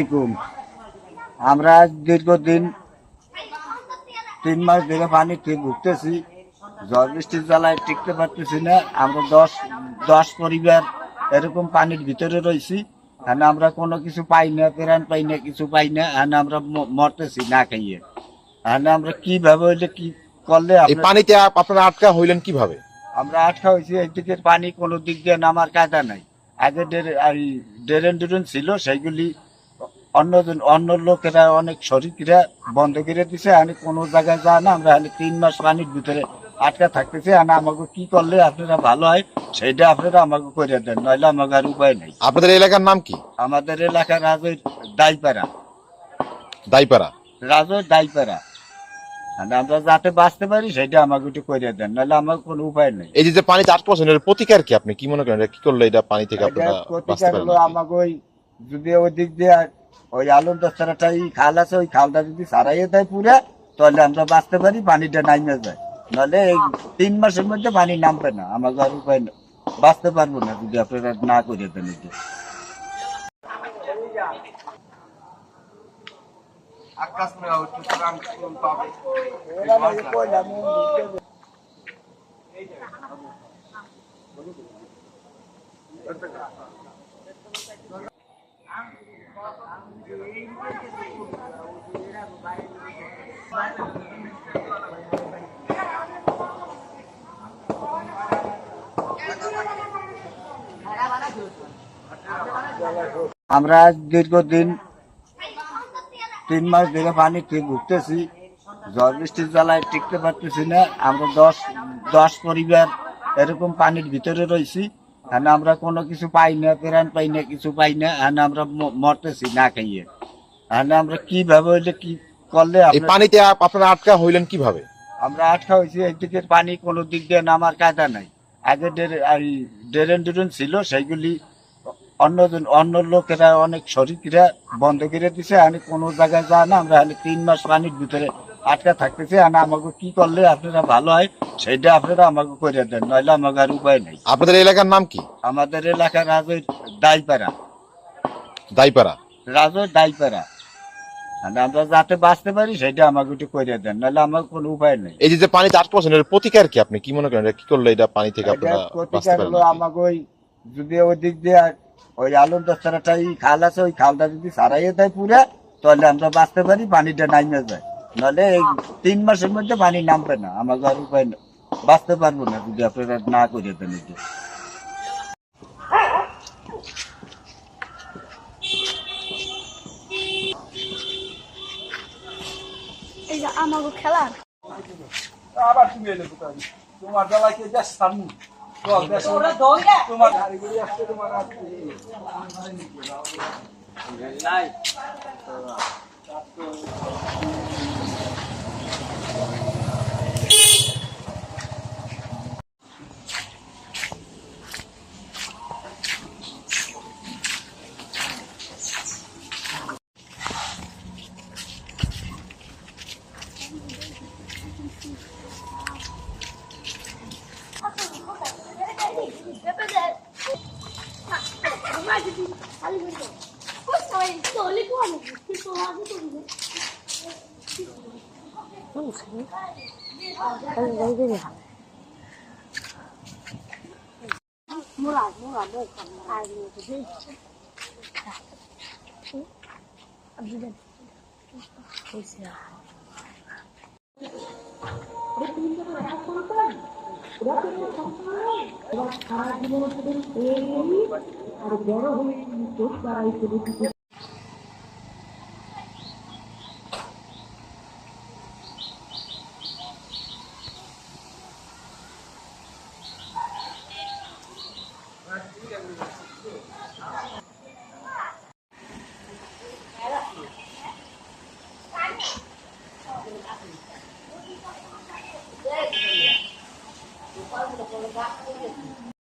আলাইকুম আমরা দীর্ঘদিন তিন মাস ধরে পানিতে ভুগতেছি ঝড় বৃষ্টির জ্বালায় টিকতে পারতেছি না। আমরা দশ দশ পরিবার এরকম পানির ভিতরে রয়েছি। আর আমরা কোনো কিছু পাই না প্রাণ পাই না কিছু পাই না। আর আমরা মরতেছি না খাইয়ে। আর আমরা কীভাবে হইলে কি করলে পানিতে আপ- আপনারা আটকা হইলেন কীভাবে? আমরা আটকা হয়েছি এই দিকের পানি কোনো দিক দিয়ে নামার কায়দা নাই। আগে ড্রেন ড্রেন ছিল সেইগুলি অন্য অন্য লোকেরা অনেক শরিকরা বন্ধ করে দিছে আমি কোনো জায়গায় যায় না আমরা তিন মাস পানির ভিতরে আটকা থাকতেছে আর আমাকে কি করলে আপনারা ভালো হয় সেটা আপনারা আমাকে করে দেন নইলে আমাকে আর উপায় নেই। আপনাদের এলাকার নাম কি? আমাদের এলাকার রাজের দাইপাড়া। দাইপাড়া। রাজের দাইপাড়া। আর আমরা যাতে বাঁচতে পারি সেটা আমাকে একটু করে দেন নাহলে আমার কোনো উপায় নেই। এই যে পানিতে আটকা এর প্রতিকার কি আপনি? কি মনে করেন? কি করলে এটা পানি থেকে আপনারা বাঁচতে প্রতিকার হলো আমাকে ওই যদি ওই দিক দিয়ে ওই আলুর দশটাটা এই খাল আছে ওই খালটা যদি সারাইয়ে দেয় পুরা তাহলে আমরা বাঁচতে পারি পানিটা নামে যায়। নাহলে এই তিন মাসের মধ্যে পানি নামবে না আমাকে আর উপায় নেই। বাঁচতে পারব না যদি আপনারা না করে দেন এটা। আমরা দীর্ঘদিন তিন মাস ধরে পানিতে ভুগতেছি ঝড় বৃষ্টির জ্বালায় টিকতে পারতেছি না। আমরা দশ দশ পরিবার এরকম পানির ভিতরে রয়েছি। আর আমরা কোনো কিছু পাই না, প্রাণ পাই না, কিছু পাই না। আর আমরা ম- মরতেছি না খাইয়ে। আর আমরা কীভাবে হইলে কি করলে এই পানিতে আপনারা আটকা হইলেন কীভাবে? আমরা আটকা হয়েছি এই দিকের পানি কোনো দিক দিয়ে নামার কায়দা নাই। আগে ড্রেন ড্রেন ছিল সেইগুলি অন্য অন্য লোকেরা অনেক শরিকরা বন্ধ করে দিছে। আমি কোনো জায়গায় যায় না আমরা তিন মাস পানির ভিতরে আটকা থাকতেছি। আর আমাকে কি করলে আপনারা ভালো হয় সেটা আপনারা আমাকে করে দেন নইলে আমাকে আর উপায় নেই। আপনাদের এলাকার নাম কি? আমাদের এলাকার রাজের দাইপাড়া। দাইপাড়া। রাজের দাইপাড়া। আমরা যাতে বাঁচতে পারি সেটা আমাকে একটু করে দেন নাহলে আমার কোনো উপায় নেই। এই যে পানিতে আটকা পড়ছেন এর প্রতিকার কি আপনি? কি মনে করেন? কি করলে এটা পানি থেকে আপনারা প্রতিকার হলো আমাকে ওই যদি ওই দিক দিয়ে ওই আলুর দশটাটা এই খাল আছে ওই খালটা যদি সারাইয়ে দেয় পুরা তাহলে আমরা বাঁচতে পারি পানিটা নামে যায়। নাহলে এই তিন মাসের মধ্যে পানি নামবে না। আমাকে আর উপায়। বাঁচতে পারব না যদি আপনারা না করে দেন এটা এই যে আমাকে খেলার আবার তুমি এলে কোথায়? তোমার বেলায় কে যাস সামনে চল দেশ তোমার আসছে তোমার Murad, murad, murad. Abdullah. Husna. আর বড় হয়ে চোখ বাড়াইতে